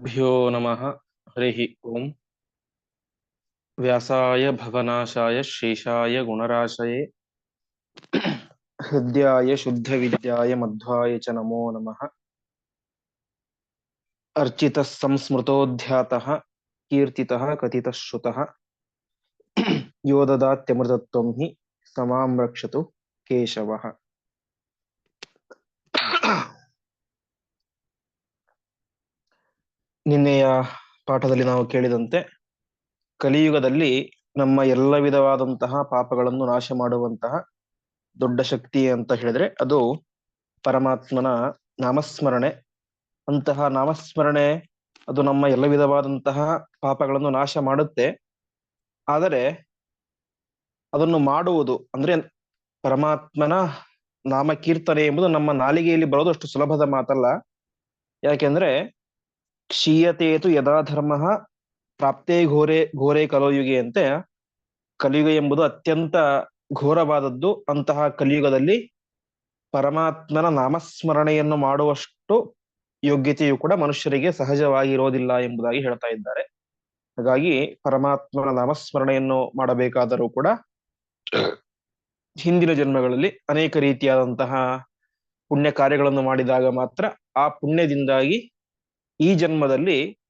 भ्यो नमः। ओं व्यासा भवनाशा शेषा गुणराशे हृदय शुद्ध विद्याय मध्वाय च नमो नम। अर्चित संस्मृत कीर्ति कथित श्रुतः। योदात्यमृतत्व हि ನಿನ್ನೆಯ ಪಾಠದಲ್ಲಿ ನಾವು ಕೇಳಿದಂತೆ ಕಲಿಯುಗದಲ್ಲಿ ನಮ್ಮ ಎಲ್ಲ ವಿಧವಾದಂತಹ ಪಾಪಗಳನ್ನು ನಾಶ ಮಾಡುವಂತಹ ದೊಡ್ಡ ಶಕ್ತಿ ಅಂತ ಹೇಳಿದ್ರೆ ಅದು ಪರಮಾತ್ಮನ ನಾಮಸ್ಮರಣೆ. ಅಂತಹ ನಾಮಸ್ಮರಣೆ ಅದು ನಮ್ಮ ಎಲ್ಲ ವಿಧವಾದಂತಹ ಪಾಪಗಳನ್ನು ನಾಶ ಮಾಡುತ್ತೆ. ಆದರೆ ಅದನ್ನು ಮಾಡುವುದು ಅಂದ್ರೆ ಪರಮಾತ್ಮನ ನಾಮಕೀರ್ತನೆ ಎಂಬುದು ನಮ್ಮ ನಾಲಿಗೆಯಲ್ಲಿ ಬರೋದು ಅಷ್ಟು ಸುಲಭದ ಮಾತಲ್ಲ. ಯಾಕೆಂದ್ರೆ ಕ್ಷೀಯತೇತು ಯದಾ ಧರ್ಮ ಪ್ರಾಪ್ತೇ ಘೋರೆ ಘೋರೆ ಕಲೋಯುಗೆಯಂತೆ ಕಲಿಯುಗ ಎಂಬುದು ಅತ್ಯಂತ ಘೋರವಾದದ್ದು. ಅಂತಹ ಕಲಿಯುಗದಲ್ಲಿ ಪರಮಾತ್ಮನ ನಾಮಸ್ಮರಣೆಯನ್ನು ಮಾಡುವಷ್ಟು ಯೋಗ್ಯತೆಯು ಕೂಡ ಮನುಷ್ಯರಿಗೆ ಸಹಜವಾಗಿರೋದಿಲ್ಲ ಎಂಬುದಾಗಿ ಹೇಳ್ತಾ ಇದ್ದಾರೆ. ಹಾಗಾಗಿ ಪರಮಾತ್ಮನ ನಾಮಸ್ಮರಣೆಯನ್ನು ಮಾಡಬೇಕಾದರೂ ಕೂಡ ಹಿಂದಿನ ಜನ್ಮಗಳಲ್ಲಿ ಅನೇಕ ರೀತಿಯಾದಂತಹ ಪುಣ್ಯ ಕಾರ್ಯಗಳನ್ನು ಮಾಡಿದಾಗ ಮಾತ್ರ ಆ ಪುಣ್ಯದಿಂದಾಗಿ ಈ ಜನ್ಮದಲ್ಲಿ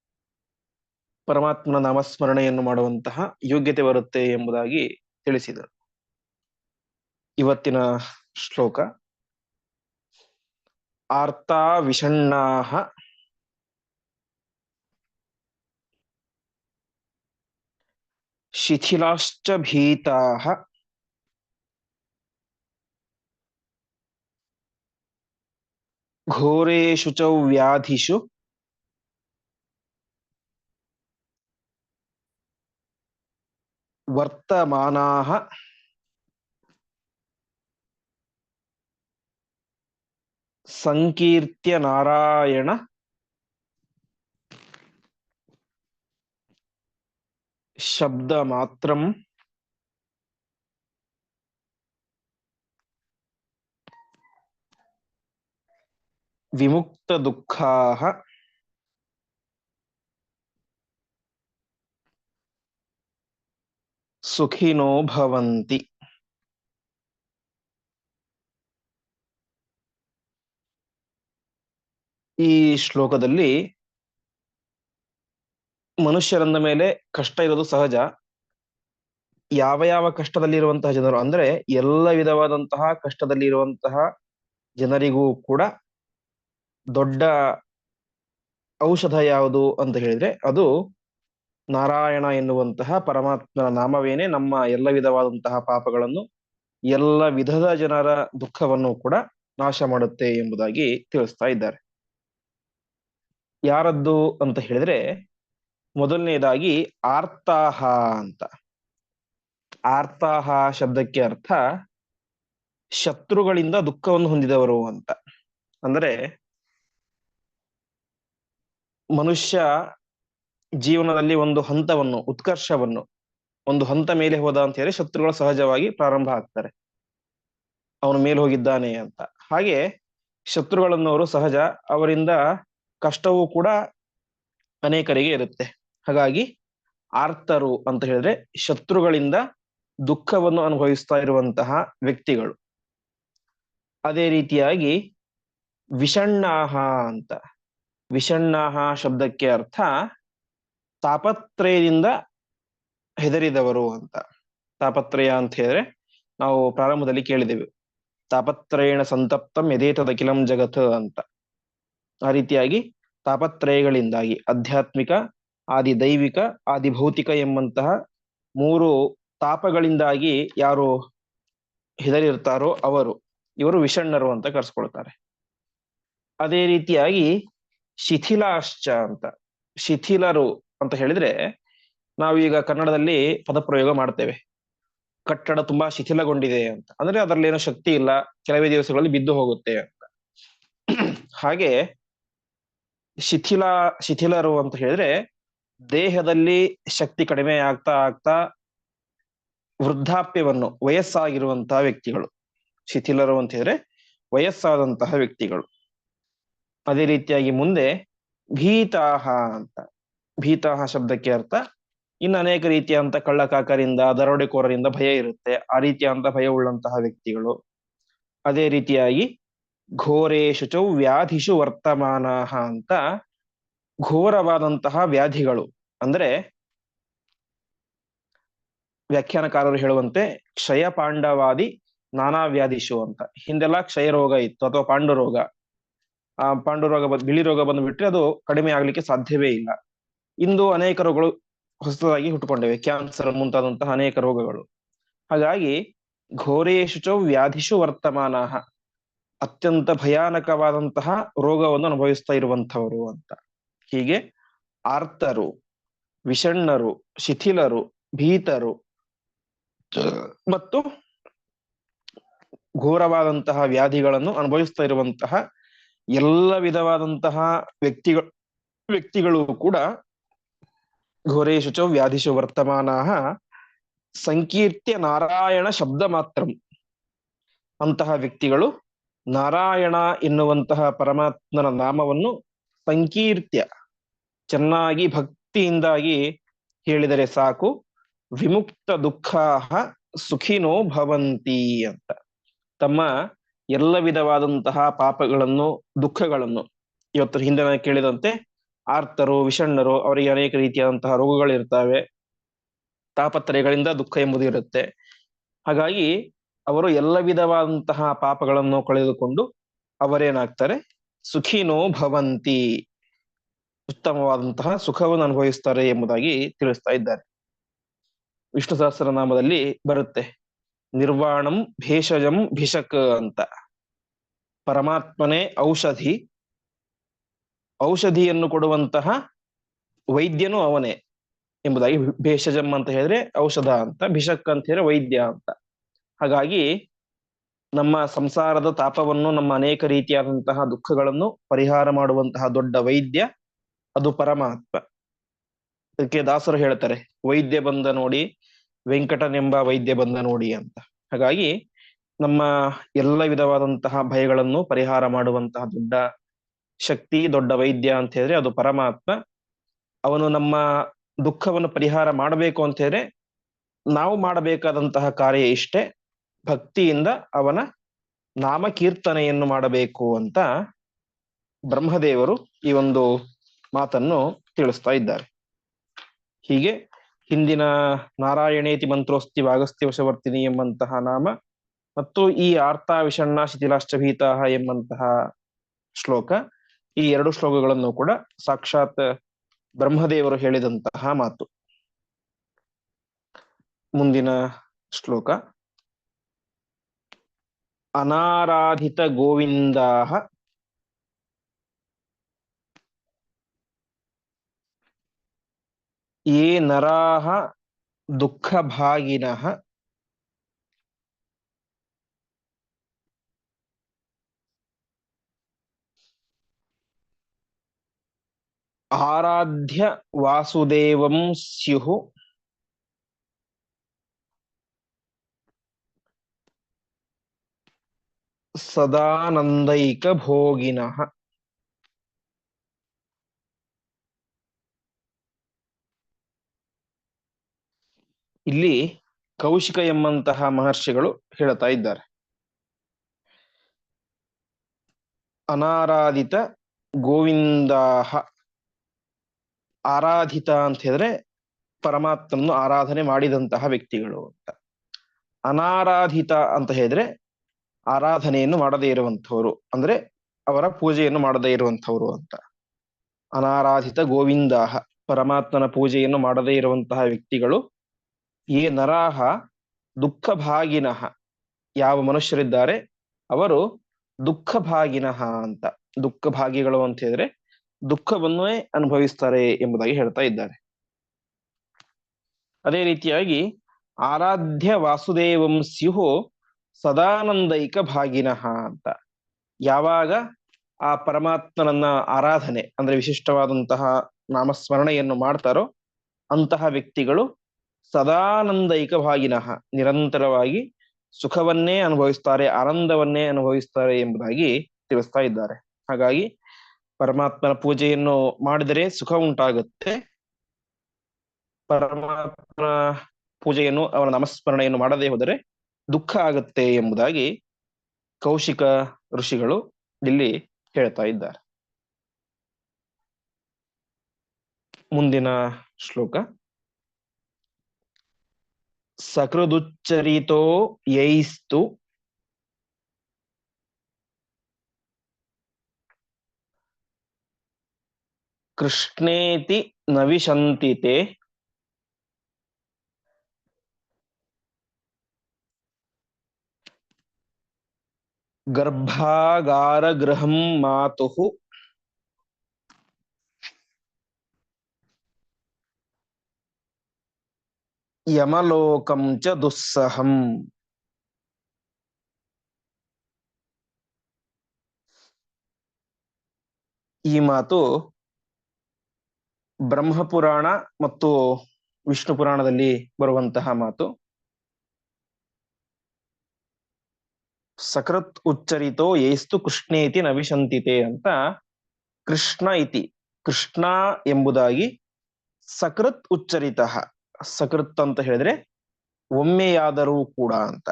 ಪರಮಾತ್ಮನ ನಾಮಸ್ಮರಣೆಯನ್ನು ಮಾಡುವಂತಹ ಯೋಗ್ಯತೆ ಬರುತ್ತೆ ಎಂಬುದಾಗಿ ತಿಳಿಸಿದರು. ಇವತ್ತಿನ ಶ್ಲೋಕ, ಆರ್ತಾ ವಿಷಣ್ಣಾಹ. ಶಿಥಿಲಾಶ್ಚ ಭೀತಾಹ. ಘೋರೇಶು ಚ ವ್ಯಾಧಿಷು. ವರ್ತಮಾನಾಹ ಸಂಕೀರ್ತ್ಯ ನಾರಾಯಣ ಶಬ್ದ ಮಾತ್ರಂ ವಿಮುಕ್ತ ದುಃಖಾಹ ಸುಖಿನೋ ಭವಂತಿ. ಈ ಶ್ಲೋಕದಲ್ಲಿ ಮನುಷ್ಯರಂದ ಮೇಲೆ ಕಷ್ಟ ಇರೋದು ಸಹಜ. ಯಾವ ಯಾವ ಕಷ್ಟದಲ್ಲಿರುವಂತಹ ಜನರು ಅಂದ್ರೆ ಎಲ್ಲ ವಿಧವಾದಂತಹ ಕಷ್ಟದಲ್ಲಿ ಇರುವಂತಹ ಜನರಿಗೂ ಕೂಡ ದೊಡ್ಡ ಔಷಧ ಯಾವುದು ಅಂತ ಹೇಳಿದ್ರೆ ಅದು ನಾರಾಯಣ ಎನ್ನುವಂತಹ ಪರಮಾತ್ಮನ ನಾಮವೇನೆ ನಮ್ಮ ಎಲ್ಲ ವಿಧವಾದಂತಹ ಪಾಪಗಳನ್ನು ಎಲ್ಲ ವಿಧದ ಜನರ ದುಃಖವನ್ನು ಕೂಡ ನಾಶ ಮಾಡುತ್ತೆ ಎಂಬುದಾಗಿ ತಿಳಿಸ್ತಾ ಇದ್ದಾರೆ. ಯಾರದ್ದು ಅಂತ ಹೇಳಿದ್ರೆ ಮೊದಲನೇದಾಗಿ ಆರ್ತಾಹ ಅಂತ. ಆರ್ತಾಹ ಶಬ್ದಕ್ಕೆ ಅರ್ಥ ಶತ್ರುಗಳಿಂದ ದುಃಖವನ್ನು ಹೊಂದಿದವರು ಅಂತ. ಅಂದ್ರೆ ಮನುಷ್ಯ ಜೀವನದಲ್ಲಿ ಒಂದು ಹಂತವನ್ನು, ಉತ್ಕರ್ಷವನ್ನು, ಒಂದು ಹಂತ ಮೇಲೆ ಹೋದ ಅಂತ ಹೇಳಿ ಶತ್ರುಗಳು ಸಹಜವಾಗಿ ಪ್ರಾರಂಭ ಆಗ್ತಾರೆ. ಅವನು ಮೇಲೆ ಹೋಗಿದ್ದಾನೆ ಅಂತ. ಹಾಗೆ ಶತ್ರುಗಳನ್ನವರು ಸಹಜ ಅವರಿಂದ ಕಷ್ಟವೂ ಕೂಡ ಅನೇಕರಿಗೆ ಇರುತ್ತೆ. ಹಾಗಾಗಿ ಆರ್ತರು ಅಂತ ಹೇಳಿದ್ರೆ ಶತ್ರುಗಳಿಂದ ದುಃಖವನ್ನು ಅನುಭವಿಸ್ತಾ ಇರುವಂತಹ ವ್ಯಕ್ತಿಗಳು. ಅದೇ ರೀತಿಯಾಗಿ ವಿಷಣ್ಣಾಹ ಅಂತ. ವಿಷಣ್ಣಾಹ ಶಬ್ದಕ್ಕೆ ಅರ್ಥ ತಾಪತ್ರಯದಿಂದ ಹೆದರಿದವರು ಅಂತ. ತಾಪತ್ರಯ ಅಂತ ಹೇಳಿದ್ರೆ ನಾವು ಪ್ರಾರಂಭದಲ್ಲಿ ಕೇಳಿದೆವು. ತಾಪತ್ರಯಣ ಸಂತಪ್ತಂ ಯಥೇತದಖಿಲಂ ಜಗತ್ ಅಂತ. ಆ ರೀತಿಯಾಗಿ ತಾಪತ್ರಯಗಳಿಂದಾಗಿ ಆಧ್ಯಾತ್ಮಿಕ ಆದಿ ದೈವಿಕ ಆದಿ ಭೌತಿಕ ಎಂಬಂತಹ ಮೂರು ತಾಪಗಳಿಂದಾಗಿ ಯಾರು ಹೆದರಿರ್ತಾರೋ ಅವರು, ಇವರು ವಿಷಣ್ಣರು ಅಂತ ಕರ್ಸ್ಕೊಳ್ತಾರೆ. ಅದೇ ರೀತಿಯಾಗಿ ಶಿಥಿಲಾಶ್ಚ ಅಂತ. ಶಿಥಿಲರು ಅಂತ ಹೇಳಿದ್ರೆ ನಾವೀಗ ಕನ್ನಡದಲ್ಲಿ ಪದಪ್ರಯೋಗ ಮಾಡ್ತೇವೆ. ಕಟ್ಟಡ ತುಂಬಾ ಶಿಥಿಲಗೊಂಡಿದೆ ಅಂತ. ಅಂದ್ರೆ ಅದರಲ್ಲಿ ಏನೋ ಶಕ್ತಿ ಇಲ್ಲ. ಕೆಲವೇ ದಿವಸಗಳಲ್ಲಿ ಬಿದ್ದು ಹೋಗುತ್ತೆ ಅಂತ. ಹಾಗೆ ಶಿಥಿಲ, ಶಿಥಿಲರು ಅಂತ ಹೇಳಿದ್ರೆ ದೇಹದಲ್ಲಿ ಶಕ್ತಿ ಕಡಿಮೆ ಆಗ್ತಾ ಆಗ್ತಾ ವೃದ್ಧಾಪ್ಯವನ್ನು, ವಯಸ್ಸಾಗಿರುವಂತಹ ವ್ಯಕ್ತಿಗಳು. ಶಿಥಿಲರು ಅಂತ ಹೇಳಿದ್ರೆ ವಯಸ್ಸಾದಂತಹ ವ್ಯಕ್ತಿಗಳು. ಅದೇ ರೀತಿಯಾಗಿ ಮುಂದೆ ಭೀತಾಹ ಅಂತ. ಭೀತಾಹ ಶಬ್ದಕ್ಕೆ ಅರ್ಥ. ಇನ್ನು ಅನೇಕ ರೀತಿಯಂತ ಕಳ್ಳಕಾಕರಿಂದ, ದರೋಡೆಕೋರರಿಂದ ಭಯ ಇರುತ್ತೆ. ಆ ರೀತಿಯಂತ ಭಯ ಉಳ್ಳಂತಹ ವ್ಯಕ್ತಿಗಳು. ಅದೇ ರೀತಿಯಾಗಿ, ಘೋರೇಶು ಚೌ ವ್ಯಾಧಿಷು ವರ್ತಮಾನ ಅಂತ ಘೋರವಾದಂತಹ ವ್ಯಾಧಿಗಳು. ಅಂದ್ರೆ, ವ್ಯಾಖ್ಯಾನಕಾರರು ಹೇಳುವಂತೆ ಕ್ಷಯ ಪಾಂಡವಾದಿ ನಾನಾ ವ್ಯಾಧಿಷು ಅಂತ. ಹಿಂದೆಲ್ಲ ಕ್ಷಯ ರೋಗ ಇತ್ತು, ಅಥವಾ ಪಾಂಡು ರೋಗ. ಆ ಪಾಂಡುರೋಗ ಬಂದ್ ಬಿಳಿ ರೋಗ ಬಂದು ಬಿಟ್ರೆ ಅದು ಕಡಿಮೆ ಆಗ್ಲಿಕ್ಕೆ ಸಾಧ್ಯವೇ ಇಲ್ಲ. ಇಂದು ಅನೇಕ ರೋಗಗಳು ಹೊಸದಾಗಿ ಹುಟ್ಟುಕೊಂಡಿವೆ, ಕ್ಯಾನ್ಸರ್ ಮುಂತಾದಂತಹ ಅನೇಕ ರೋಗಗಳು. ಹಾಗಾಗಿ ಘೋರೇಶು ಚ ವ್ಯಾಧಿಷು ವರ್ತಮಾನ, ಅತ್ಯಂತ ಭಯಾನಕವಾದಂತಹ ರೋಗವನ್ನು ಅನುಭವಿಸ್ತಾ ಇರುವಂತವರು ಅಂತ. ಹೀಗೆ ಆರ್ತರು, ವಿಷಣ್ಣರು, ಶಿಥಿಲರು, ಭೀತರು ಮತ್ತು ಘೋರವಾದಂತಹ ವ್ಯಾಧಿಗಳನ್ನು ಅನುಭವಿಸ್ತಾ ಇರುವಂತಹ ಎಲ್ಲ ವಿಧವಾದಂತಹ ವ್ಯಕ್ತಿಗಳು ವ್ಯಕ್ತಿಗಳು ಕೂಡ ಘೋರೇಶು ಚ ವ್ಯಾಧಿಷು ವರ್ತಮಾನ ಸಂಕೀರ್ತ್ಯ ನಾರಾಯಣ ಶಬ್ದ ಮಾತ್ರ. ಅಂತಹ ವ್ಯಕ್ತಿಗಳು ನಾರಾಯಣ ಎನ್ನುವಂತಹ ಪರಮಾತ್ಮನ ನಾಮವನ್ನು ಸಂಕೀರ್ತ್ಯ, ಚೆನ್ನಾಗಿ ಭಕ್ತಿಯಿಂದಾಗಿ ಹೇಳಿದರೆ ಸಾಕು, ವಿಮುಕ್ತ ದುಃಖ ಸುಖಿನೋ ಭವಂತಿ ಅಂತ. ತಮ್ಮ ಎಲ್ಲ ವಿಧವಾದಂತಹ ಪಾಪಗಳನ್ನು, ದುಃಖಗಳನ್ನು ಇವತ್ತು ಹಿಂದೆ ಕೇಳಿದಂತೆ ಆರ್ತರು, ವಿಷಣ್ಣರು ಅವರಿಗೆ ಅನೇಕ ರೀತಿಯಾದಂತಹ ರೋಗಗಳಿರ್ತವೆ. ತಾಪತ್ರಯಗಳಿಂದ ದುಃಖ ಎಂಬುದು ಇರುತ್ತೆ. ಹಾಗಾಗಿ ಅವರು ಎಲ್ಲ ವಿಧವಾದಂತಹ ಪಾಪಗಳನ್ನು ಕಳೆದುಕೊಂಡು ಅವರೇನಾಗ್ತಾರೆ? ಸುಖಿನೋ ಭವಂತಿ. ಉತ್ತಮವಾದಂತಹ ಸುಖವನ್ನು ಅನುಭವಿಸ್ತಾರೆ ಎಂಬುದಾಗಿ ತಿಳಿಸ್ತಾ ಇದ್ದಾರೆ. ವಿಷ್ಣು ಸಹಸ್ರನಾಮದಲ್ಲಿ ಬರುತ್ತೆ. ನಿರ್ವಾಣಂ ಭೇಷಜಂ ಭಿಷಕ್ ಅಂತ. ಪರಮಾತ್ಮನೇ ಔಷಧಿ. ಔಷಧಿಯನ್ನು ಕೊಡುವಂತಹ ವೈದ್ಯನು ಅವನೇ ಎಂಬುದಾಗಿ ಭೇಷಜಂ ಅಂತ ಹೇಳಿದ್ರೆ ಔಷಧ ಅಂತ, ಭಿಷಕ್ ಅಂತ ಹೇಳಿದ್ರೆ ವೈದ್ಯ ಅಂತ. ಹಾಗಾಗಿ ನಮ್ಮ ಸಂಸಾರದ ತಾಪವನ್ನು, ನಮ್ಮ ಅನೇಕ ರೀತಿಯಾದಂತಹ ದುಃಖಗಳನ್ನು ಪರಿಹಾರ ಮಾಡುವಂತಹ ದೊಡ್ಡ ವೈದ್ಯ ಅದು ಪರಮಾತ್ಮ. ಅದಕ್ಕೆ ದಾಸರು ಹೇಳ್ತಾರೆ, ವೈದ್ಯ ಬಂದ ನೋಡಿ ವೆಂಕಟನೆಂಬ ವೈದ್ಯ ಬಂದ ನೋಡಿ ಅಂತ. ಹಾಗಾಗಿ ನಮ್ಮ ಎಲ್ಲ ವಿಧವಾದಂತಹ ಭಯಗಳನ್ನು ಪರಿಹಾರ ಮಾಡುವಂತಹ ದೊಡ್ಡ ಶಕ್ತಿ, ದೊಡ್ಡ ವೈದ್ಯ ಅಂತ ಹೇಳಿದ್ರೆ ಅದು ಪರಮಾತ್ಮ. ಅವನು ನಮ್ಮ ದುಃಖವನ್ನು ಪರಿಹಾರ ಮಾಡಬೇಕು ಅಂತ ಹೇಳಿದ್ರೆ ನಾವು ಮಾಡಬೇಕಾದಂತಹ ಕಾರ್ಯ ಇಷ್ಟೇ. ಭಕ್ತಿಯಿಂದ ಅವನ ನಾಮ ಕೀರ್ತನೆಯನ್ನು ಮಾಡಬೇಕು ಅಂತ ಬ್ರಹ್ಮದೇವರು ಈ ಒಂದು ಮಾತನ್ನು ತಿಳಿಸ್ತಾ ಇದ್ದಾರೆ. ಹೀಗೆ ಹಿಂದಿನ ನಾರಾಯಣೇತಿ ಮಂತ್ರೋಸ್ತಿ ವಾಗಸ್ತಿ ವಶವರ್ತಿನಿ ಎಂಬಂತಹ ನಾಮ ಮತ್ತು ಈ ಆರ್ತಾ ವಿಷಣ್ಣ ಶಿಥಿಲಾಶ್ಚಭೀತ ಎಂಬಂತಹ ಶ್ಲೋಕ ಈ ಎರಡು ಶ್ಲೋಕಗಳನ್ನು ಕೂಡ ಸಾಕ್ಷಾತ್ ಬ್ರಹ್ಮದೇವರು ಹೇಳಿದಂತಹ ಮಾತು. ಮುಂದಿನ ಶ್ಲೋಕ. ಅನಾರಾಧಿತ ಗೋವಿಂದ ಯೇ ನರಾಹ ದುಃಖಭಾಗಿನಃ. ಆರಾಧ್ಯ ವಾಸುದೇವಂ ಸ್ಯುಹು. ಸದಾನಂದೈಕ ಭೋಗಿನಃ. ಇಲ್ಲಿ ಕೌಶಿಕ ಎಂಬಂತಹ ಮಹರ್ಷಿಗಳು ಹೇಳ್ತಾ ಇದ್ದಾರೆ. ಅನಾರಾಧಿತ ಗೋವಿಂದಾಹ. ಆರಾಧಿತ ಅಂತ ಹೇಳಿದ್ರೆ ಪರಮಾತ್ಮನ್ನು ಆರಾಧನೆ ಮಾಡಿದಂತಹ ವ್ಯಕ್ತಿಗಳು ಅಂತ. ಅನಾರಾಧಿತ ಅಂತ ಹೇಳಿದ್ರೆ ಆರಾಧನೆಯನ್ನು ಮಾಡದೇ ಇರುವಂತವರು ಅಂದ್ರೆ ಅವರ ಪೂಜೆಯನ್ನು ಮಾಡದೇ ಇರುವಂತವರು ಅಂತ. ಅನಾರಾಧಿತ ಗೋವಿಂದಾಹ, ಪರಮಾತ್ಮನ ಪೂಜೆಯನ್ನು ಮಾಡದೇ ಇರುವಂತಹ ವ್ಯಕ್ತಿಗಳು, ಈ ನರಾಹ ದುಃಖ ಭಾಗಿನಃ ಯಾವ ಮನುಷ್ಯರಿದ್ದಾರೆ, ಅವರು ದುಃಖ ಭಾಗಿನಃ ಅಂತ. ದುಃಖ ಭಾಗಿಗಳು ಅಂತ ಹೇಳಿದ್ರೆ ದುಃಖವನ್ನೇ ಅನುಭವಿಸ್ತಾರೆ ಎಂಬುದಾಗಿ ಹೇಳ್ತಾ ಇದ್ದಾರೆ. ಅದೇ ರೀತಿಯಾಗಿ ಆರಾಧ್ಯ ವಾಸುದೇವಂ ಸ್ಯುಹು ಸದಾನಂದೈಕ ಭಾಗಿನಃ ಅಂತ. ಯಾವಾಗ ಆ ಪರಮಾತ್ಮನನ್ನ ಆರಾಧನೆ ಅಂದ್ರೆ ವಿಶಿಷ್ಟವಾದಂತಹ ನಾಮಸ್ಮರಣೆಯನ್ನು ಮಾಡ್ತಾರೋ ಅಂತಹ ವ್ಯಕ್ತಿಗಳು ಸದಾನಂದೈಕ ಭಾಗಿನಃ, ನಿರಂತರವಾಗಿ ಸುಖವನ್ನೇ ಅನುಭವಿಸ್ತಾರೆ, ಆನಂದವನ್ನೇ ಅನುಭವಿಸ್ತಾರೆ ಎಂಬುದಾಗಿ ತಿಳಿಸ್ತಾ ಇದ್ದಾರೆ. ಹಾಗಾಗಿ ಪರಮಾತ್ಮನ ಪೂಜೆಯನ್ನು ಮಾಡಿದರೆ ಸುಖ ಉಂಟಾಗುತ್ತೆ. ಪರಮಾತ್ಮನ ಪೂಜೆಯನ್ನು ಅವನ ನಮಸ್ಮರಣೆಯನ್ನು ಮಾಡದೇ ಹೋದರೆ ದುಃಖ ಆಗುತ್ತೆ ಎಂಬುದಾಗಿ ಕೌಶಿಕ ಋಷಿಗಳು ಇಲ್ಲಿ ಹೇಳ್ತಾ ಇದ್ದಾರೆ. ಮುಂದಿನ ಶ್ಲೋಕ. ಸಕೃದುಚ್ಚರಿತೋ ಯೈಸ್ತು ಕೃಷ್ಣೇತಿ ನವಿಶಂತಿತೆ. ಗರ್ಭಾಗಾರಗೃಹಂ ಮಾತುಃ ಯಮಲೋಕಂ ಚ ದುಸ್ಸಹಂ. ಈ ಮಾತು ಬ್ರಹ್ಮಪುರಾಣ ಮತ್ತು ವಿಷ್ಣು ಪುರಾಣದಲ್ಲಿ ಬರುವಂತಹ ಮಾತು. ಸಕೃತ್ ಉಚ್ಚರಿತೋ ಏಸ್ತು ಕೃಷ್ಣೇತಿ ನವಿಶಂತಿತೆ ಅಂತ ಕೃಷ್ಣ ಇತಿ. ಕೃಷ್ಣ ಎಂಬುದಾಗಿ ಸಕೃತ್ ಉಚ್ಚರಿತ, ಸಕೃತ್ ಅಂತ ಹೇಳಿದ್ರೆ ಒಮ್ಮೆಯಾದರೂ ಕೂಡ ಅಂತ.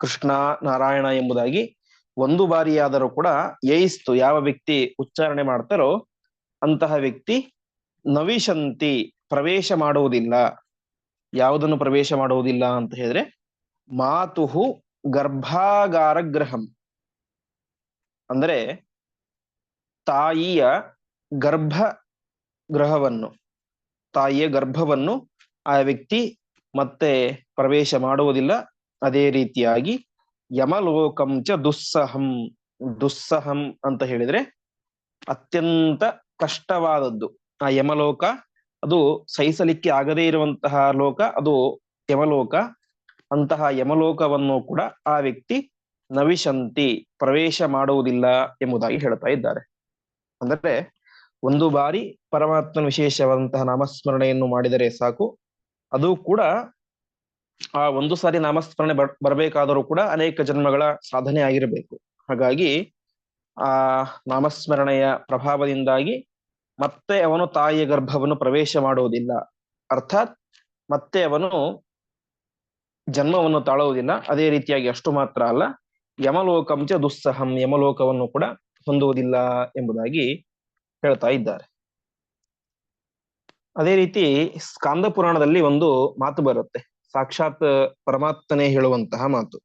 ಕೃಷ್ಣ ನಾರಾಯಣ ಎಂಬುದಾಗಿ ಒಂದು ಬಾರಿಯಾದರೂ ಕೂಡ ಏಯಿಸ್ತು ಯಾವ ವ್ಯಕ್ತಿ ಉಚ್ಚಾರಣೆ ಮಾಡ್ತಾರೋ ಅಂತಹ ವ್ಯಕ್ತಿ ನವಿಶಂತಿ ಪ್ರವೇಶ ಮಾಡುವುದಿಲ್ಲ. ಯಾವುದನ್ನು ಪ್ರವೇಶ ಮಾಡುವುದಿಲ್ಲ ಅಂತ ಹೇಳಿದ್ರೆ ಮಾತುಹು ಗರ್ಭಾಗಾರ ಗ್ರಹಂ ಅಂದ್ರೆ ತಾಯಿಯ ಗರ್ಭ ಗ್ರಹವನ್ನು ತಾಯಿಯ ಗರ್ಭವನ್ನು ಆ ವ್ಯಕ್ತಿ ಮತ್ತೆ ಪ್ರವೇಶ ಮಾಡುವುದಿಲ್ಲ. ಅದೇ ರೀತಿಯಾಗಿ ಯಮಲೋಕಂ ಚ ದುಸ್ಸಹಂ ದುಸ್ಸಹಂ ಅಂತ ಹೇಳಿದ್ರೆ ಅತ್ಯಂತ ಕಷ್ಟವಾದದ್ದು. ಆ ಯಮಲೋಕ, ಅದು ಸಹಿಸಲಿಕ್ಕೆ ಆಗದೇ ಇರುವಂತಹ ಲೋಕ, ಅದು ಯಮಲೋಕ. ಅಂತಹ ಯಮಲೋಕವನ್ನು ಕೂಡ ಆ ವ್ಯಕ್ತಿ ನವಿಶಂತಿ, ಪ್ರವೇಶ ಮಾಡುವುದಿಲ್ಲ ಎಂಬುದಾಗಿ ಹೇಳ್ತಾ ಇದ್ದಾರೆ. ಅಂದರೆ ಒಂದು ಬಾರಿ ಪರಮಾತ್ಮನ ವಿಶೇಷವಾದಂತಹ ನಾಮಸ್ಮರಣೆಯನ್ನು ಮಾಡಿದರೆ ಸಾಕು. ಅದು ಕೂಡ ಆ ಒಂದು ಸಾರಿ ನಾಮಸ್ಮರಣೆ ಬರ್, ಬರಬೇಕಾದರೂ ಕೂಡ ಅನೇಕ ಜನ್ಮಗಳ ಸಾಧನೆ ಆಗಿರಬೇಕು. ಹಾಗಾಗಿ ಆ ನಾಮಸ್ಮರಣೆಯ ಪ್ರಭಾವದಿಂದಾಗಿ ಮತ್ತೆ ಅವನು ತಾಯಿಯ ಗರ್ಭವನ್ನು ಪ್ರವೇಶ ಮಾಡುವುದಿಲ್ಲ. ಅರ್ಥಾತ್ ಮತ್ತೆ ಅವನು ಜನ್ಮವನ್ನು ತಾಳುವುದಿಲ್ಲ. ಅದೇ ರೀತಿಯಾಗಿ ಅಷ್ಟು ಮಾತ್ರ ಅಲ್ಲ ಯಮಲೋಕಂಚ ದುಸ್ಸಹಂ, ಯಮಲೋಕವನ್ನು ಕೂಡ ಹೊಂದುವುದಿಲ್ಲ ಎಂಬುದಾಗಿ ಹೇಳ್ತಾ ಇದ್ದಾರೆ. ಅದೇ ರೀತಿ ಸ್ಕಾಂದ ಪುರಾಣದಲ್ಲಿ ಒಂದು ಮಾತು ಬರುತ್ತೆ. ಸಾಕ್ಷಾತ್ ಪರಮಾತ್ಮನೇ ಹೇಳುವಂತಹ ಮಾತು.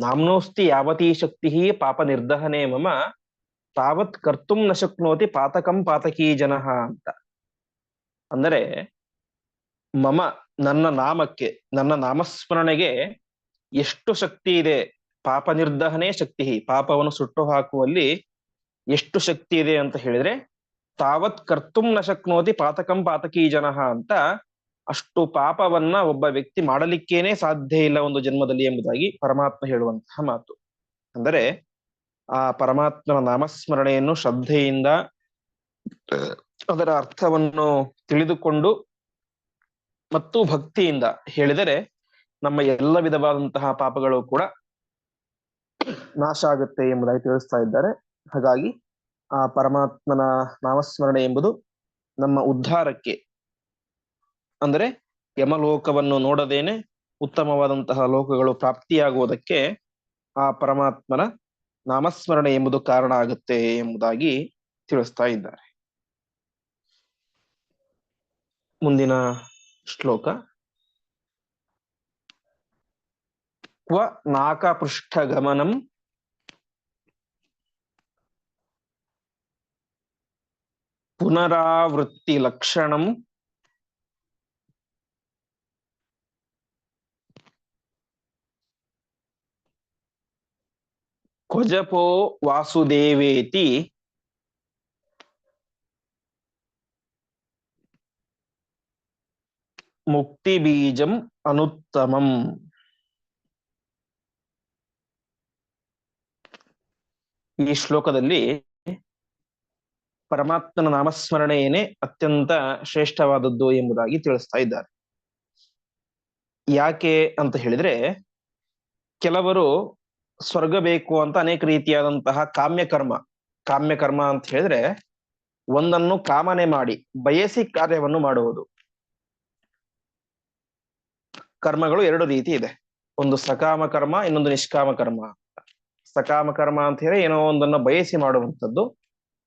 ನಾಮ್ನೋಸ್ತಿ ಯಾವತಿ ಶಕ್ತಿ ಪಾಪ ನಿರ್ದಹನೆ ಮಮ ತಾವತ್ ಕರ್ತುಂ ನ ಶಕ್ನೋತಿ ಪಾತಕಂ ಪಾತಕೀ ಜನ ಅಂತ. ಅಂದರೆ ಮಮ ನನ್ನ ನಾಮಕ್ಕೆ, ನನ್ನ ನಾಮಸ್ಮರಣೆಗೆ ಎಷ್ಟು ಶಕ್ತಿ ಇದೆ? ಪಾಪ ನಿರ್ದಹನೆ ಶಕ್ತಿ. ಪಾಪವನ್ನು ಸುಟ್ಟು ಹಾಕುವಲ್ಲಿ ಎಷ್ಟು ಶಕ್ತಿ ಇದೆ ಅಂತ ಹೇಳಿದ್ರೆ, ತಾವತ್ ಕರ್ತುಂ ನ ಶಕ್ನೋತಿ ಪಾತಕಂ ಪಾತಕೀ ಜನಃ ಅಂತ ಅಷ್ಟು ಪಾಪವನ್ನ ಒಬ್ಬ ವ್ಯಕ್ತಿ ಮಾಡಲಿಕ್ಕೇನೆ ಸಾಧ್ಯ ಇಲ್ಲ ಒಂದು ಜನ್ಮದಲ್ಲಿ ಎಂಬುದಾಗಿ ಪರಮಾತ್ಮ ಹೇಳುವಂತಹ ಮಾತು. ಅಂದರೆ ಆ ಪರಮಾತ್ಮನ ನಾಮಸ್ಮರಣೆಯನ್ನು ಶ್ರದ್ಧೆಯಿಂದ ಅದರ ಅರ್ಥವನ್ನು ತಿಳಿದುಕೊಂಡು ಮತ್ತು ಭಕ್ತಿಯಿಂದ ಹೇಳಿದರೆ ನಮ್ಮ ಎಲ್ಲ ವಿಧವಾದಂತಹ ಪಾಪಗಳು ಕೂಡ ನಾಶ ಆಗುತ್ತೆ ಎಂಬುದಾಗಿ ತಿಳಿಸ್ತಾ ಇದ್ದಾರೆ. ಹಾಗಾಗಿ ಆ ಪರಮಾತ್ಮನ ನಾಮಸ್ಮರಣೆ ಎಂಬುದು ನಮ್ಮ ಉದ್ಧಾರಕ್ಕೆ, ಅಂದರೆ ಯಮಲೋಕವನ್ನು ನೋಡದೇನೆ ಉತ್ತಮವಾದಂತಹ ಲೋಕಗಳು ಪ್ರಾಪ್ತಿಯಾಗುವುದಕ್ಕೆ ಆ ಪರಮಾತ್ಮನ ನಾಮಸ್ಮರಣೆ ಎಂಬುದು ಕಾರಣ ಆಗುತ್ತೆ ಎಂಬುದಾಗಿ ತಿಳಿಸ್ತಾ ಇದ್ದಾರೆ. ಮುಂದಿನ ಶ್ಲೋಕ. ಕ್ವ ನಾಕಪೃಷ್ಠಗಮನಂ. ಪುನರಾವೃತ್ತಿ ಲಕ್ಷಣಂ ಕ್ವಜಪೋ ವಾಸುದೇವೇತಿ ಮುಕ್ತಿ ಬೀಜಂ ಅನುತ್ತಮಂ. ಈ ಶ್ಲೋಕದಲ್ಲಿ ಪರಮಾತ್ಮನ ನಾಮಸ್ಮರಣೆಯೇನೆ ಅತ್ಯಂತ ಶ್ರೇಷ್ಠವಾದದ್ದು ಎಂಬುದಾಗಿ ತಿಳಿಸ್ತಾ ಇದ್ದಾರೆ. ಯಾಕೆ ಅಂತ ಹೇಳಿದ್ರೆ, ಕೆಲವರು ಸ್ವರ್ಗ ಬೇಕು ಅಂತ ಅನೇಕ ರೀತಿಯಾದಂತಹ ಕಾಮ್ಯ ಕರ್ಮ ಕಾಮ್ಯ ಕರ್ಮ ಅಂತ ಹೇಳಿದ್ರೆ ಒಂದನ್ನು ಕಾಮನೆ ಮಾಡಿ, ಬಯಸಿ ಕಾರ್ಯವನ್ನು ಮಾಡುವುದು. ಕರ್ಮಗಳು ಎರಡು ರೀತಿ ಇದೆ. ಒಂದು ಸಕಾಮ ಕರ್ಮ, ಇನ್ನೊಂದು ನಿಷ್ಕಾಮ ಕರ್ಮ. ಸಕಾಮ ಕರ್ಮ ಅಂತ ಹೇಳಿದ್ರೆ ಏನೋ ಒಂದನ್ನ ಬಯಸಿ ಮಾಡುವಂಥದ್ದು.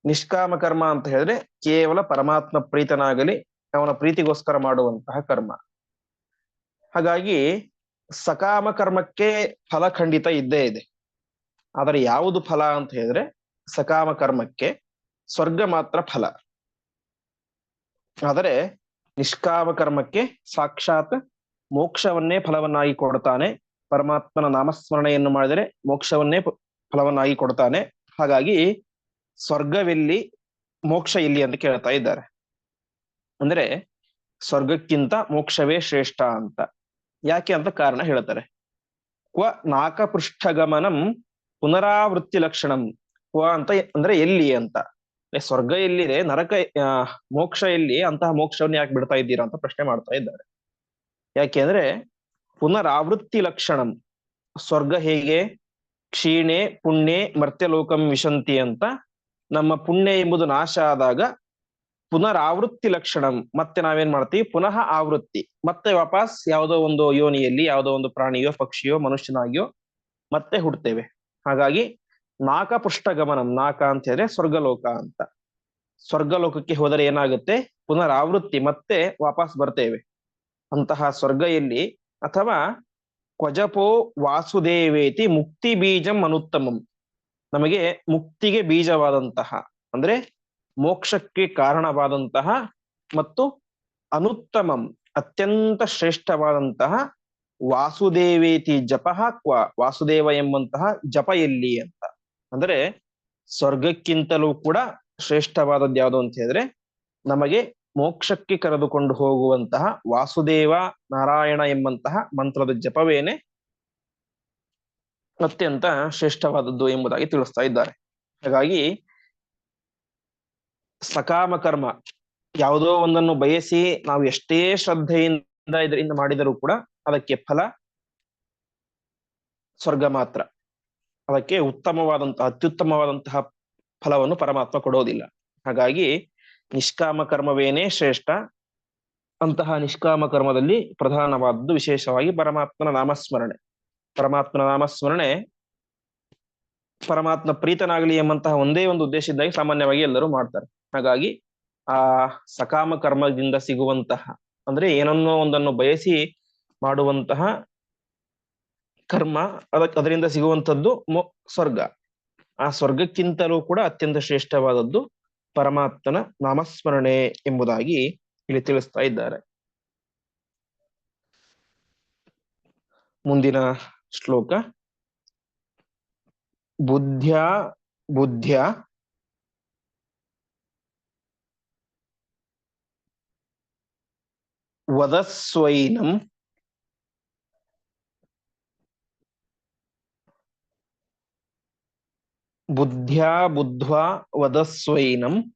ನಿಷ್ಕಾಮ ಕರ್ಮ ಅಂತ ಹೇಳಿದ್ರೆ ಕೇವಲ ಪರಮಾತ್ಮ ಪ್ರೀತನಾಗಲಿ, ಅವನ ಪ್ರೀತಿಗೋಸ್ಕರ ಮಾಡುವಂತಹ ಕರ್ಮ. ಹಾಗಾಗಿ ಸಕಾಮ ಕರ್ಮಕ್ಕೆ ಫಲ ಖಂಡಿತ ಇದ್ದೇ ಇದೆ. ಆದರೆ ಯಾವುದು ಫಲ ಅಂತ ಹೇಳಿದ್ರೆ ಸಕಾಮ ಕರ್ಮಕ್ಕೆ ಸ್ವರ್ಗ ಮಾತ್ರ ಫಲ. ಆದರೆ ನಿಷ್ಕಾಮ ಕರ್ಮಕ್ಕೆ ಸಾಕ್ಷಾತ್ ಮೋಕ್ಷವನ್ನೇ ಫಲವನ್ನಾಗಿ ಕೊಡ್ತಾನೆ. ಪರಮಾತ್ಮನ ನಾಮಸ್ಮರಣೆಯನ್ನು ಮಾಡಿದರೆ ಮೋಕ್ಷವನ್ನೇ ಫಲವನ್ನಾಗಿ ಕೊಡ್ತಾನೆ. ಹಾಗಾಗಿ ಸ್ವರ್ಗವೆಲ್ಲಿ ಮೋಕ್ಷ ಎಲ್ಲಿ ಅಂತ ಕೇಳ್ತಾ ಇದ್ದಾರೆ. ಅಂದ್ರೆ ಸ್ವರ್ಗಕ್ಕಿಂತ ಮೋಕ್ಷವೇ ಶ್ರೇಷ್ಠ ಅಂತ. ಯಾಕೆ ಅಂತ ಕಾರಣ ಹೇಳ್ತಾರೆ. ಕ್ವ ನಾಕಪೃಷ್ಠಗಮನಂ ಪುನರಾವೃತ್ತಿ ಲಕ್ಷಣಂ ಕ್ವ ಅಂತ ಅಂದ್ರೆ ಎಲ್ಲಿ ಅಂತ. ಸ್ವರ್ಗ ಎಲ್ಲಿದೆ, ನರಕ ಮೋಕ್ಷ ಎಲ್ಲಿ, ಅಂತಹ ಮೋಕ್ಷವನ್ನು ಯಾಕೆ ಬಿಡ್ತಾ ಇದ್ದೀರಾ ಅಂತ ಪ್ರಶ್ನೆ ಮಾಡ್ತಾ ಇದ್ದಾರೆ. ಯಾಕೆಂದ್ರೆ ಪುನರಾವೃತ್ತಿ ಲಕ್ಷಣಂ ಸ್ವರ್ಗ ಹೇಗೆ, ಕ್ಷೀಣೆ, ಪುಣ್ಯ, ಮರ್ತ್ಯಲೋಕಂ ವಿಶಂತಿ ಅಂತ ನಮ್ಮ ಪುಣ್ಯ ಎಂಬುದು ನಾಶ ಆದಾಗ ಪುನರಾವೃತ್ತಿ ಲಕ್ಷಣಂ. ಮತ್ತೆ ನಾವೇನ್ ಮಾಡ್ತೀವಿ? ಪುನಃ ಆವೃತ್ತಿ. ಮತ್ತೆ ವಾಪಸ್ ಯಾವುದೋ ಒಂದು ಯೋನಿಯಲ್ಲಿ, ಯಾವುದೋ ಒಂದು ಪ್ರಾಣಿಯೋ, ಪಕ್ಷಿಯೋ, ಮನುಷ್ಯನಾಗಿಯೋ ಮತ್ತೆ ಹುಡ್ತೇವೆ. ಹಾಗಾಗಿ ನಾಕ ಪುಷ್ಟ ಗಮನಂ ನಾಕ ಅಂತ ಹೇಳಿದ್ರೆ ಸ್ವರ್ಗಲೋಕ ಅಂತ. ಸ್ವರ್ಗಲೋಕಕ್ಕೆ ಹೋದರೆ ಏನಾಗುತ್ತೆ? ಪುನರಾವೃತ್ತಿ. ಮತ್ತೆ ವಾಪಸ್ ಬರ್ತೇವೆ. ಅಂತಹ ಸ್ವರ್ಗ ಎಲ್ಲಿ ಅಥವಾ ಕ್ವಜಪೋ ವಾಸುದೇವೇತಿ ಮುಕ್ತಿ ಬೀಜಂ ಅನುತ್ತಮಂ. ನಮಗೆ ಮುಕ್ತಿಗೆ ಬೀಜವಾದಂತಹ, ಅಂದ್ರೆ ಮೋಕ್ಷಕ್ಕೆ ಕಾರಣವಾದಂತಹ ಮತ್ತು ಅನುತ್ತಮಂ, ಅತ್ಯಂತ ಶ್ರೇಷ್ಠವಾದಂತಹ ವಾಸುದೇವೇತಿ ಜಪ ಕ್ವ, ವಾಸುದೇವ ಎಂಬಂತಹ ಜಪ ಎಲ್ಲಿ ಅಂತ. ಅಂದ್ರೆ ಸ್ವರ್ಗಕ್ಕಿಂತಲೂ ಕೂಡ ಶ್ರೇಷ್ಠವಾದದ್ದು ಯಾವುದು ಅಂತ ಹೇಳಿದ್ರೆ ನಮಗೆ ಮೋಕ್ಷಕ್ಕೆ ಕರೆದುಕೊಂಡು ಹೋಗುವಂತಹ ವಾಸುದೇವ ನಾರಾಯಣ ಎಂಬಂತಹ ಮಂತ್ರದ ಜಪವೇನೆ ಅತ್ಯಂತ ಶ್ರೇಷ್ಠವಾದದ್ದು ಎಂಬುದಾಗಿ ತಿಳಿಸ್ತಾ ಇದ್ದಾರೆ. ಹಾಗಾಗಿ ಸಕಾಮ ಕರ್ಮ. ಯಾವುದೋ ಒಂದನ್ನು ಬಯಸಿ ನಾವು ಎಷ್ಟೇ ಶ್ರದ್ಧೆಯಿಂದ ಇದರಿಂದ ಮಾಡಿದರೂ ಕೂಡ ಅದಕ್ಕೆ ಫಲ ಸ್ವರ್ಗ ಮಾತ್ರ. ಅದಕ್ಕೆ ಉತ್ತಮವಾದಂತಹ, ಅತ್ಯುತ್ತಮವಾದಂತಹ ಫಲವನ್ನು ಪರಮಾತ್ಮ ಕೊಡೋದಿಲ್ಲ. ಹಾಗಾಗಿ ನಿಷ್ಕಾಮ ಕರ್ಮವೇನೇ ಶ್ರೇಷ್ಠ. ಅಂತಹ ನಿಷ್ಕಾಮ ಕರ್ಮದಲ್ಲಿ ಪ್ರಧಾನವಾದದ್ದು ವಿಶೇಷವಾಗಿ ಪರಮಾತ್ಮನ ನಾಮಸ್ಮರಣೆ. ಪರಮಾತ್ಮನ ನಾಮಸ್ಮರಣೆ ಪರಮಾತ್ಮ ಪ್ರೀತನಾಗಲಿ ಎಂಬಂತಹ ಒಂದೇ ಒಂದು ಉದ್ದೇಶದಿಂದಾಗಿ ಸಾಮಾನ್ಯವಾಗಿ ಎಲ್ಲರೂ ಮಾಡ್ತಾರೆ. ಹಾಗಾಗಿ ಆ ಸಕಾಮ ಕರ್ಮದಿಂದ ಸಿಗುವಂತಹ, ಅಂದ್ರೆ ಏನನ್ನೋ ಒಂದನ್ನು ಬಯಸಿ ಮಾಡುವಂತಹ ಕರ್ಮ ಅದಕ್ಕೆ ಅದರಿಂದ ಸಿಗುವಂತದ್ದು ಮೊ, ಸ್ವರ್ಗ. ಆ ಸ್ವರ್ಗಕ್ಕಿಂತಲೂ ಕೂಡ ಅತ್ಯಂತ ಶ್ರೇಷ್ಠವಾದದ್ದು ಪರಮಾತ್ಮನ ನಾಮಸ್ಮರಣೆ ಎಂಬುದಾಗಿ ಇಲ್ಲಿ ತಿಳಿಸ್ತಾ ಇದ್ದಾರೆ. ಮುಂದಿನ ಶ್ಲೋಕ. ಬುದ್ಧ ಬುದ್ಧ್ಯ ವದಸ್ವೈನಂ. ಬುದ್ಧ್ಯಾ ಬುದ್ಧ್ವಾ ವದಸ್ವೈನಂ.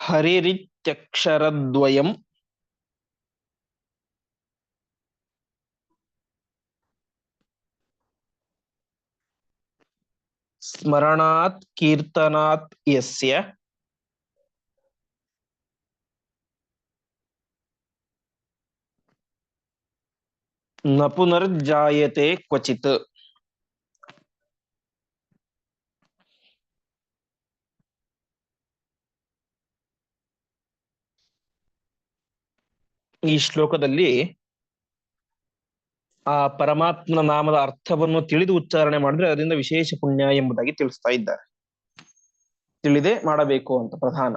ಹರಿರಿತ್ಯಕ್ಷರದ್ವಯಂ. ಸ್ಮರಣಾತ್ ಕೀರ್ತನಾತ್ ಯಸ್ಯ ನ ಪುನರ್ಜಾಯತೆ ಕ್ವಚಿತ್ ಈ ಶ್ಲೋಕದಲ್ಲಿ ಆ ಪರಮಾತ್ಮನ ನಾಮದ ಅರ್ಥವನ್ನು ತಿಳಿದು ಉಚ್ಚಾರಣೆ ಮಾಡಿದ್ರೆ ಅದರಿಂದ ವಿಶೇಷ ಪುಣ್ಯ ಎಂಬುದಾಗಿ ತಿಳಿಸ್ತಾ ಇದ್ದಾರೆ. ತಿಳಿದೇ ಮಾಡಬೇಕು ಅಂತ ಪ್ರಧಾನ.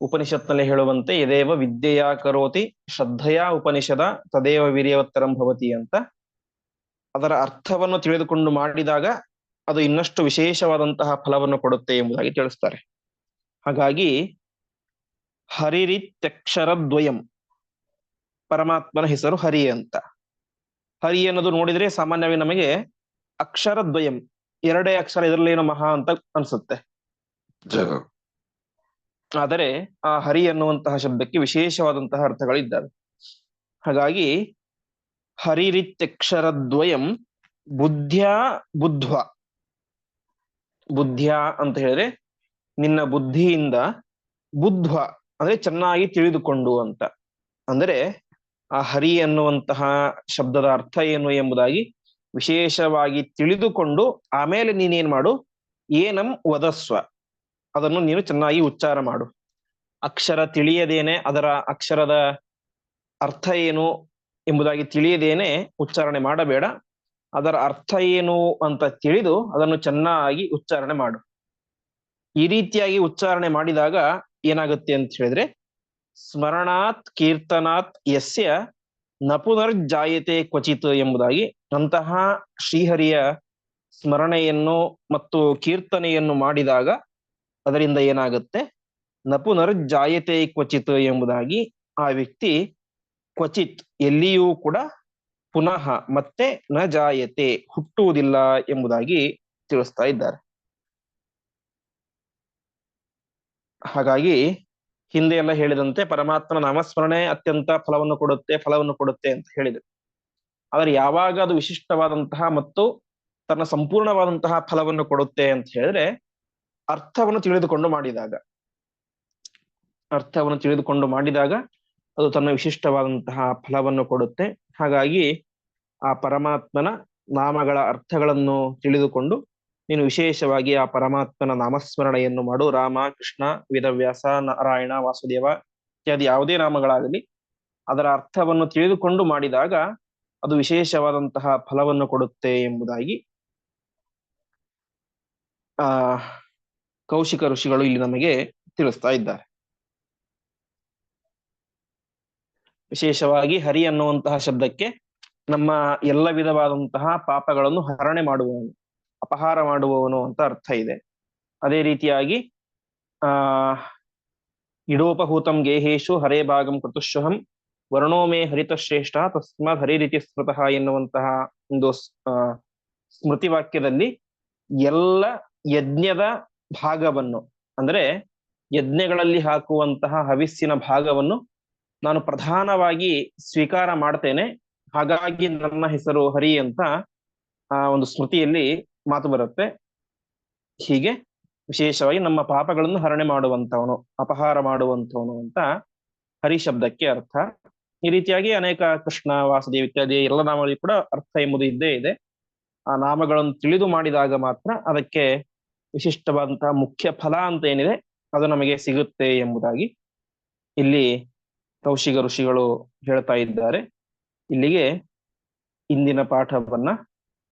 ಉಪನಿಷತ್ನಲ್ಲಿ ಹೇಳುವಂತೆ, ಯದೇವ ವಿದ್ಯೆಯ ಕರೋತಿ, ಶ್ರದ್ಧೆಯ ಉಪನಿಷದ, ತದೇವ ವೀರ್ಯವತ್ತರಂ ಭವತಿ ಅಂತ. ಅದರ ಅರ್ಥವನ್ನು ತಿಳಿದುಕೊಂಡು ಮಾಡಿದಾಗ ಅದು ಇನ್ನಷ್ಟು ವಿಶೇಷವಾದಂತಹ ಫಲವನ್ನು ಕೊಡುತ್ತೆ ಎಂಬುದಾಗಿ ತಿಳಿಸ್ತಾರೆ. ಹಾಗಾಗಿ, ಹರಿರಿತ್ಯಕ್ಷರದ್ವಯಂ, ಪರಮಾತ್ಮನ ಹೆಸರು ಹರಿ ಅಂತ. ಹರಿ ಅನ್ನೋದು ನೋಡಿದ್ರೆ ಸಾಮಾನ್ಯವಾಗಿ ನಮಗೆ ಅಕ್ಷರದ್ವಯಂ ಎರಡೇ ಅಕ್ಷರ ಇದರಲ್ಲೇನೋ ಮಹಾ ಅಂತ ಅನ್ಸುತ್ತೆ. ಆದರೆ ಆ ಹರಿ ಅನ್ನುವಂತಹ ಶಬ್ದಕ್ಕೆ ವಿಶೇಷವಾದಂತಹ ಅರ್ಥಗಳಿದ್ದಾವೆ. ಹಾಗಾಗಿ ಹರಿರಿತ್ಯಕ್ಷರದ್ವಯಂ ಬುದ್ಧ್ಯಾ ಬುದ್ಧ್ವ ಬುದ್ಧ್ಯಾ ಅಂತ ಹೇಳಿದ್ರೆ ನಿನ್ನ ಬುದ್ಧಿಯಿಂದ ಬುದ್ಧ್ವ ಅಂದ್ರೆ ಚೆನ್ನಾಗಿ ತಿಳಿದುಕೊಂಡು ಅಂತ. ಅಂದ್ರೆ ಆ ಹರಿ ಅನ್ನುವಂತಹ ಶಬ್ದದ ಅರ್ಥ ಏನು ಎಂಬುದಾಗಿ ವಿಶೇಷವಾಗಿ ತಿಳಿದುಕೊಂಡು ಆಮೇಲೆ ನೀನೇನ್ ಮಾಡು? ಏನಂ ವದಸ್ವ. ಅದನ್ನು ನೀನು ಚೆನ್ನಾಗಿ ಉಚ್ಚಾರ ಮಾಡು. ಅಕ್ಷರ ತಿಳಿಯದೇನೆ, ಅದರ ಅಕ್ಷರದ ಅರ್ಥ ಏನು ಎಂಬುದಾಗಿ ತಿಳಿಯದೇನೆ ಉಚ್ಚಾರಣೆ ಮಾಡಬೇಡ. ಅದರ ಅರ್ಥ ಏನು ಅಂತ ತಿಳಿದು ಅದನ್ನು ಚೆನ್ನಾಗಿ ಉಚ್ಚಾರಣೆ ಮಾಡು. ಈ ರೀತಿಯಾಗಿ ಉಚ್ಚಾರಣೆ ಮಾಡಿದಾಗ ಏನಾಗುತ್ತೆ ಅಂತ ಹೇಳಿದ್ರೆ ಸ್ಮರಣಾತ್ ಕೀರ್ತನಾತ್ ಯಸ್ಯ ನಪುನರ್ಜಾಯತೆ ಕ್ವಚಿತ್ ಎಂಬುದಾಗಿ ಅಂತಹ ಶ್ರೀಹರಿಯ ಸ್ಮರಣೆಯನ್ನು ಮತ್ತು ಕೀರ್ತನೆಯನ್ನು ಮಾಡಿದಾಗ ಅದರಿಂದ ಏನಾಗುತ್ತೆ? ನಪುನರ್ಜಾಯತೆ ಕ್ವಚಿತ್ ಎಂಬುದಾಗಿ ಆ ವ್ಯಕ್ತಿ ಕ್ವಚಿತ್ ಎಲ್ಲಿಯೂ ಕೂಡ ಪುನಃ ಮತ್ತೆ ನ ಜಾಯತೆ ಹುಟ್ಟುವುದಿಲ್ಲ ಎಂಬುದಾಗಿ ತಿಳಿಸ್ತಾ ಇದ್ದಾರೆ. ಹಾಗಾಗಿ ಹಿಂದೆ ಎಲ್ಲ ಹೇಳಿದಂತೆ ಪರಮಾತ್ಮನ ನಾಮಸ್ಮರಣೆ ಅತ್ಯಂತ ಫಲವನ್ನು ಕೊಡುತ್ತೆ ಫಲವನ್ನು ಕೊಡುತ್ತೆ ಅಂತ ಹೇಳಿದ್ರು. ಆದರೆ ಯಾವಾಗ ಅದು ವಿಶಿಷ್ಟವಾದಂತಹ ಮತ್ತು ತನ್ನ ಸಂಪೂರ್ಣವಾದಂತಹ ಫಲವನ್ನು ಕೊಡುತ್ತೆ ಅಂತ ಹೇಳಿದ್ರೆ ಅರ್ಥವನ್ನು ತಿಳಿದುಕೊಂಡು ಮಾಡಿದಾಗ, ಅರ್ಥವನ್ನು ತಿಳಿದುಕೊಂಡು ಮಾಡಿದಾಗ ಅದು ತನ್ನ ವಿಶಿಷ್ಟವಾದಂತಹ ಫಲವನ್ನು ಕೊಡುತ್ತೆ. ಹಾಗಾಗಿ ಆ ಪರಮಾತ್ಮನ ನಾಮಗಳ ಅರ್ಥಗಳನ್ನು ತಿಳಿದುಕೊಂಡು ನೀನು ವಿಶೇಷವಾಗಿ ಆ ಪರಮಾತ್ಮನ ನಾಮಸ್ಮರಣೆಯನ್ನು ಮಾಡು. ರಾಮ, ಕೃಷ್ಣ, ವೇದವ್ಯಾಸ, ನಾರಾಯಣ, ವಾಸುದೇವ ಇತ್ಯಾದಿ ಯಾವುದೇ ನಾಮಗಳಾಗಲಿ ಅದರ ಅರ್ಥವನ್ನು ತಿಳಿದುಕೊಂಡು ಮಾಡಿದಾಗ ಅದು ವಿಶೇಷವಾದಂತಹ ಫಲವನ್ನು ಕೊಡುತ್ತೆ ಎಂಬುದಾಗಿ ಆ ಕೌಶಿಕ ಋಷಿಗಳು ಇಲ್ಲಿ ನಮಗೆ ತಿಳಿಸ್ತಾ ಇದ್ದಾರೆ. ವಿಶೇಷವಾಗಿ ಹರಿ ಅನ್ನುವಂತಹ ಶಬ್ದಕ್ಕೆ ನಮ್ಮ ಎಲ್ಲ ವಿಧವಾದಂತಹ ಪಾಪಗಳನ್ನು ಹರಣೆ ಮಾಡುವವನು. ಅಪಹಾರ ಮಾಡುವವನು ಅಂತ ಅರ್ಥ ಇದೆ. ಅದೇ ರೀತಿಯಾಗಿ, ಆ ಇಡೋಪಹೂತಂ ಗೇಹೇಶು ಹರೇ ಭಾಗಂ ಕೃತುಶ್ವಹಂ, ವರ್ಣೋಮೇ ಹರಿತ ಶ್ರೇಷ್ಠ ತಸ್ಮಾತ್ ಹರಿ ರೀತಿ ಸ್ಮೃತಃ ಎನ್ನುವಂತಹ ಒಂದು ಸ್ಮೃತಿ ವಾಕ್ಯದಲ್ಲಿ ಎಲ್ಲ ಯಜ್ಞದ ಭಾಗವನ್ನು, ಅಂದ್ರೆ ಯಜ್ಞಗಳಲ್ಲಿ ಹಾಕುವಂತಹ ಹವಿಸ್ಸಿನ ಭಾಗವನ್ನು ನಾನು ಪ್ರಧಾನವಾಗಿ ಸ್ವೀಕಾರ ಮಾಡ್ತೇನೆ. ಹಾಗಾಗಿ ನನ್ನ ಹೆಸರು ಹರಿ ಅಂತ, ಆ, ಒಂದು ಸ್ಮೃತಿಯಲ್ಲಿ ಮಾತು ಬರುತ್ತೆ. ಹೀಗೆ ವಿಶೇಷವಾಗಿ ನಮ್ಮ ಪಾಪಗಳನ್ನು ಹರಣೆ ಮಾಡುವಂತವನು ಅಪಹಾರ ಮಾಡುವಂತವನು ಅಂತ ಹರಿ ಶಬ್ದಕ್ಕೆ ಅರ್ಥ. ಈ ರೀತಿಯಾಗಿ ಅನೇಕ ಕೃಷ್ಣ, ವಾಸುದೇವ್ ಇತ್ಯಾದಿ ಎಲ್ಲ ನಾಮಗಳಿಗೆ ಕೂಡ ಅರ್ಥ ಎಂಬುದು ಇದ್ದೇ ಇದೆ. ಆ ನಾಮಗಳನ್ನು ತಿಳಿದು ಮಾಡಿದಾಗ ಮಾತ್ರ ಅದಕ್ಕೆ ವಿಶಿಷ್ಟವಾದಂತಹ ಮುಖ್ಯ ಫಲ ಅಂತ ಏನಿದೆ ಅದು ನಮಗೆ ಸಿಗುತ್ತೆ ಎಂಬುದಾಗಿ ಇಲ್ಲಿ ಕೌಶಿಕ ಋಷಿಗಳು ಹೇಳ್ತಾ ಇದ್ದಾರೆ. ಇಲ್ಲಿಗೆ ಇಂದಿನ ಪಾಠವನ್ನ